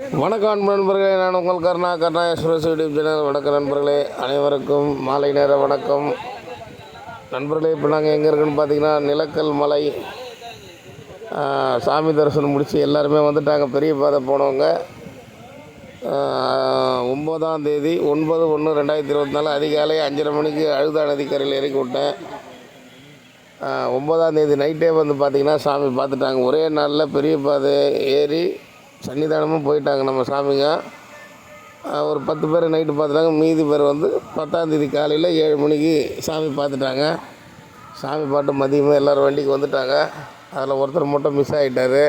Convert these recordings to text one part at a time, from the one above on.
வணக்கம் நண்பர்களே நான் உங்கள் கருணா கருணா யூடியூப் சேனல் வணக்கம் நண்பர்களே. அனைவருக்கும் மாலை நேர வணக்கம். நண்பர்களே இப்போ நாங்கள் எங்கே இருக்குன்னு பார்த்தீங்கன்னா நிலக்கல் மலை சாமி தரிசனம் முடித்து எல்லாருமே வந்துட்டாங்க. பெரிய பாதை போனவங்க. ஒம்பதாம் தேதி ஒன்பது ஒன்று ரெண்டாயிரத்தி இருபத்தி நாலு அதிகாலை அஞ்சரை மணிக்கு அழுதா நதிக்கரையில் இறக்கி விட்டேன் ஒம்பதாம் ஒன்பதாம் தேதி நைட்டே வந்து பார்த்திங்கன்னா சாமி பார்த்துட்டாங்க. ஒரே நாளில் பெரிய பாதை ஏறி சன்னிதானமும் போயிட்டாங்க நம்ம சாமிங்க. ஒரு பத்து பேர் நைட்டு பார்த்துட்டாங்க. மீதி பேர் வந்து பத்தாந்தேதி காலையில் ஏழு மணிக்கு சாமி பார்த்துட்டாங்க. சாமி பாட்டு மதியமாக எல்லோரும் வண்டிக்கு வந்துட்டாங்க. அதில் ஒருத்தர் மட்டும் மிஸ் ஆகிட்டார்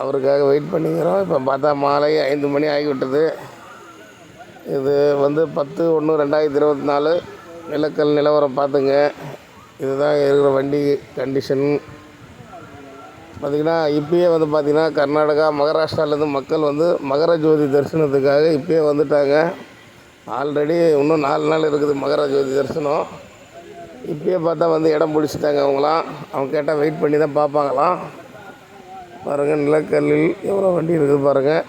அவருக்காக வெயிட் பண்ணிக்கிறோம். இப்போ பார்த்தா மாலை ஐந்து மணி ஆகிவிட்டது. இது வந்து பத்து ஒன்று ரெண்டாயிரத்தி இருபத்தி நாலு நிலக்கல் நிலவரம் பார்த்துங்க. இதுதான் இருக்கிற வண்டி கண்டிஷன் பார்த்திங்கன்னா இப்பயே வந்து பார்த்திங்கன்னா கர்நாடகா மகாராஷ்டிராலேருந்து மக்கள் வந்து மகர ஜோதி தரிசனத்துக்காக இப்பயே வந்துட்டாங்க. ஆல்ரெடி இன்னும் நாலு நாள் இருக்குது மகர ஜோதி தரிசனம். இப்பயே பார்த்தா வந்து இடம் பிடிச்சிட்டாங்க அவங்களாம். அவங்க கேட்டால் வெயிட் பண்ணி தான் பார்ப்பாங்களாம். பாருங்கள் நிலக்கல்லில் எவ்வளோ வண்டி இருக்குது பாருங்கள்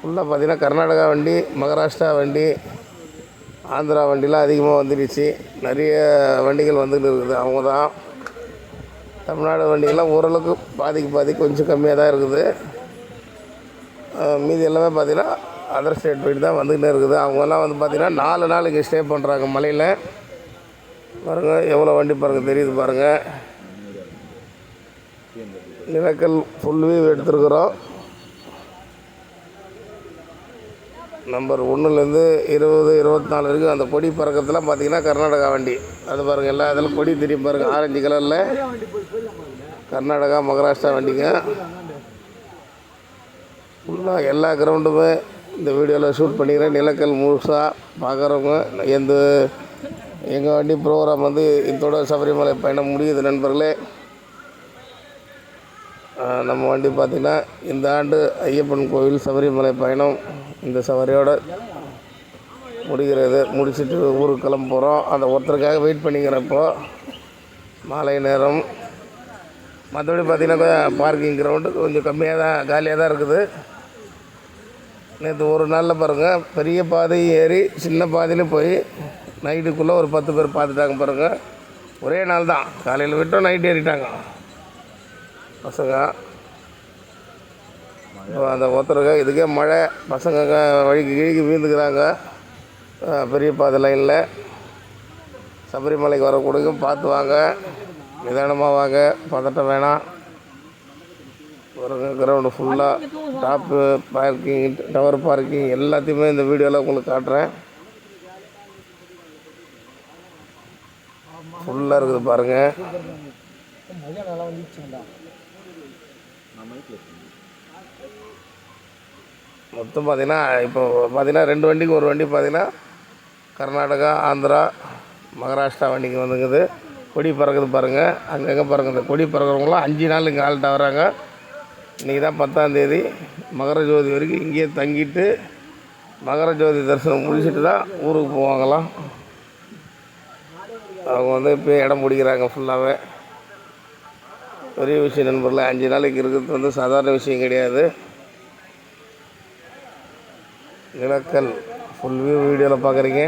ஃபுல்லாக பார்த்திங்கன்னா கர்நாடகா வண்டி மகாராஷ்டிரா வண்டி ஆந்திரா வண்டிலாம் அதிகமாக வந்துடுச்சு. நிறைய வண்டிகள் வந்துட்டு இருக்குது அவங்க தான் தமிழ்நாடு வண்டிகள்லாம் ஓரளவுக்கு பாதிக்கு பாதி கொஞ்சம் கம்மியாக தான் இருக்குது. மீதி எல்லாமே பார்த்தீங்கன்னா அதர் ஸ்டேட் போயிட்டு தான் வந்துக்கிட்டே இருக்குது. அவங்கெல்லாம் வந்து பார்த்திங்கன்னா நாலு நாள் இங்கே ஸ்டே பண்ணுறாங்க மலையில். பாருங்கள் எவ்வளோ வண்டி பாருங்கள் தெரியுது பாருங்கள் நிலக்கல் ஃபுல் வியூ எடுத்துருக்குறோம். நம்பர் ஒன்றுலேருந்து இருபது இருபத்தி நாலு வரைக்கும் அந்த கொடி பறக்கிறதுலாம் பார்த்தீங்கன்னா கர்நாடகா வண்டி. அது பாருங்கள் எல்லா இதில் கொடி தெரியும் பாருங்கள் ஆரஞ்சு கலரில் கர்நாடகா மகாராஷ்டிரா வண்டிங்க. ஃபுல்லாக எல்லா கிரவுண்டுமே இந்த வீடியோவில் ஷூட் பண்ணிக்கிறேன். நிலக்கல் முழுசாக பார்க்குறவங்க எந்த எங்கள் வண்டி ப்ரோக்ராம் வந்து இதோட சபரிமலை பயணம் முடியுது நண்பர்களே. நம்ம வண்டி பார்த்திங்கன்னா இந்த ஆண்டு ஐயப்பன் கோவில் சபரிமலை பயணம் இந்த சவாரியோட முடிகிறது. முடிச்சுட்டு ஊருக்கு கிளம்ப போகிறோம் அந்த ஒருத்தருக்காக வெயிட் பண்ணிக்கிறப்போ மாலை நேரம். மற்றபடி பார்த்திங்கன்னா பார்க்கிங் கிரவுண்டு கொஞ்சம் கம்மியாக தான் காலியாக தான் இருக்குது. நேற்று ஒரு நாளில் பாருங்கள் பெரிய பாதையும் ஏறி சின்ன பாதையிலும் போய் நைட்டுக்குள்ளே ஒரு பத்து பேர் பார்த்துட்டாங்க பாருங்கள் ஒரே நாள் தான் காலையில் விட்டோம் நைட் ஏறிட்டாங்க. பசங்க. அந்த ஒருத்தருங்க இதுக்கே மழை பசங்க வழிக்கு கிழிக்கு வீழ்ந்துக்கிறாங்க பெரிய பாதை லைனில் சபரிமலைக்கு வரக்கூடியவங்க பார்த்து வாங்க. நிதானமாக வாங்க பதட்டம் வேணாம். ஒரு கிரவுண்டு ஃபுல்லாக டாப்பு பார்க்கிங் டவர் பார்க்கிங் எல்லாத்தையுமே இந்த வீடியோவில் உங்களுக்கு காட்டுறேன். ஃபுல்லாக இருக்குது பாருங்கள் மொத்தம் பார்த்தீங்கன்னா இப்போ பார்த்தீங்கன்னா ரெண்டு வண்டிக்கு ஒரு வண்டி பார்த்தீங்கன்னா கர்நாடகா ஆந்திரா மகாராஷ்டிரா வண்டிக்கு வந்துக்குது. கொடி பறக்குது பாருங்கள் அங்கங்கே பறக்குது கொடி பறக்கிறவங்களாம் அஞ்சு நாள் இங்கே ஆள்கிட்ட வராங்க இன்றைக்கி தான் பத்தாந்தேதி மகர ஜோதி வரைக்கும் இங்கேயே தங்கிட்டு மகர ஜோதி தரிசனம் முடிச்சுட்டு தான் ஊருக்கு போவாங்களாம். அவங்க வந்து இப்போ இடம் பிடிக்கிறாங்க ஃபுல்லாகவே பெரிய விஷயம் நண்பர்களே அஞ்சு நாளைக்கு இருக்கிறது வந்து சாதாரண விஷயம் கிடையாது. நிலக்கல் ஃபுல் வியூ வீடியோவில் பார்க்குறீங்க.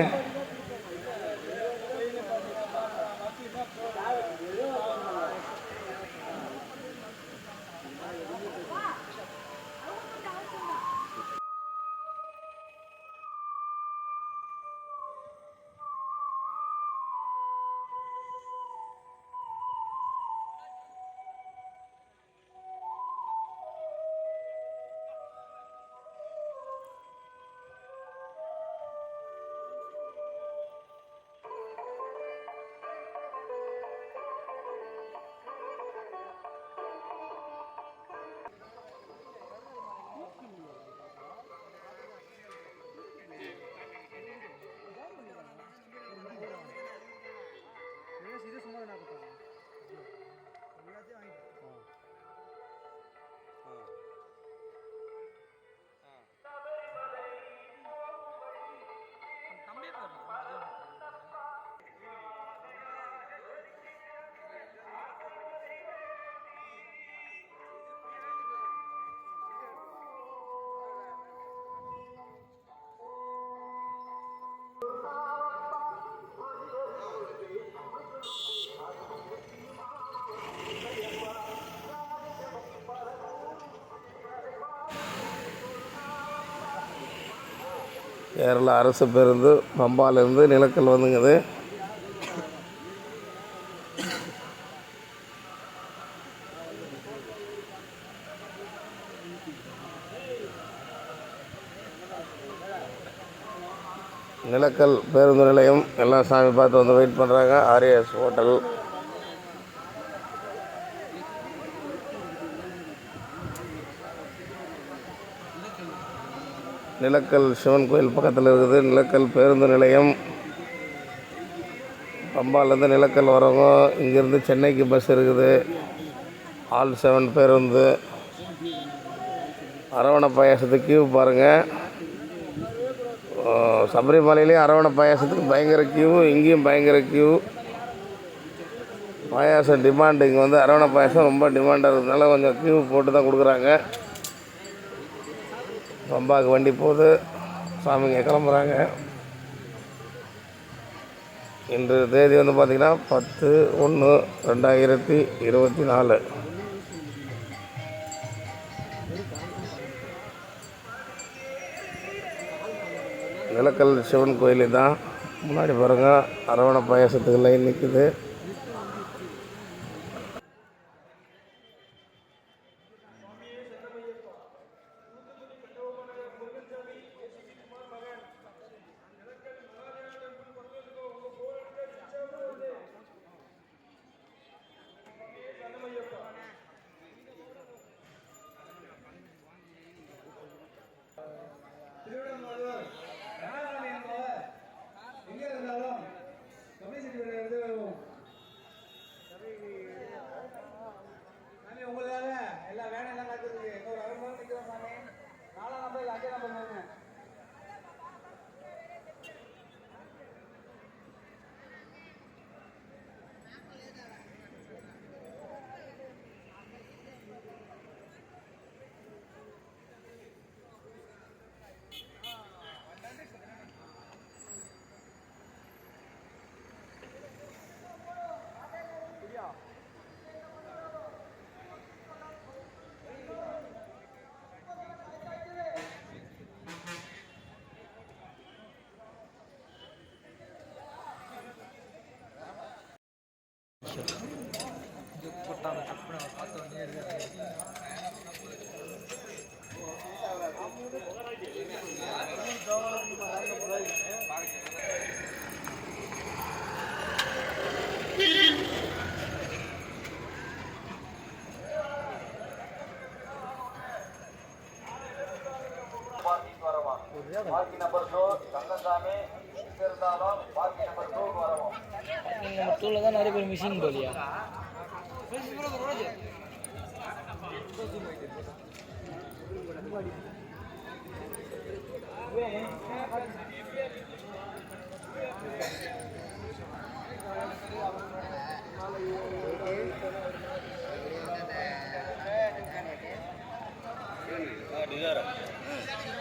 கேரளா அரசு பேருந்து பம்பாலேருந்து நிலக்கல் வந்துங்குது. நிலக்கல் பேருந்து நிலையம் எல்லாம் சாமி பார்த்து வந்து வெயிட் பண்ணுறாங்க ஆர்ஏஎஸ் ஹோட்டல். நிலக்கல் சிவன் கோயில் பக்கத்தில் இருக்குது. நிலக்கல் பேருந்து நிலையம். பம்பாலேருந்து நிலக்கல் வரவங்க இங்கேருந்து சென்னைக்கு பஸ் இருக்குது. ஆல் செவன் பேருந்து. அரவண பாயாசத்துக்கு கியூ பாருங்கள் சபரிமலையிலேயும் அரவணை பாயாசத்துக்கு பயங்கர கியூ இங்கேயும் பயங்கர கியூ பாயாசம் டிமாண்ட் இங்கே வந்து அரவணை பாயாசம் ரொம்ப டிமாண்டாக இருக்கிறதுனால கொஞ்சம் கியூ போட்டு தான் கொடுக்குறாங்க. பம்பாவுக்கு வண்டி போகுது. சாமிங்க கிளம்புறாங்க. இன்று தேதி வந்து பார்த்திங்கன்னா பத்து ஒன்று ரெண்டாயிரத்தி இருபத்தி நாலு. நிலக்கல் சிவன் கோயில் தான் முன்னாடி பாருங்கள் அரவணை பாயாசத்துக்கு லைன் நிற்குது எங்க இருந்தாலும் கம்யூனிட்டி இருந்து வருவோம் சாமி உங்களுக்காக எல்லா வேலை எல்லாம் காத்துருக்கு எங்க ஒரு அரை மணி நேரம் நிக்கிறோம் சாமி. நாலாம் நம்பர் இல்லை அஞ்சே நம்பர் தானே பாக்கி நம்பர் டூ தங்கசாமி எங்க இருந்தாலும் பாக்கி நம்பர் டூ வரவும் நீங்க மொத்தத்தில் தான் நிறைய பேர் மிஷின் போலியா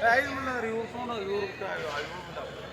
ஐదు மணி நேரம் இவர் போன இவருக்கு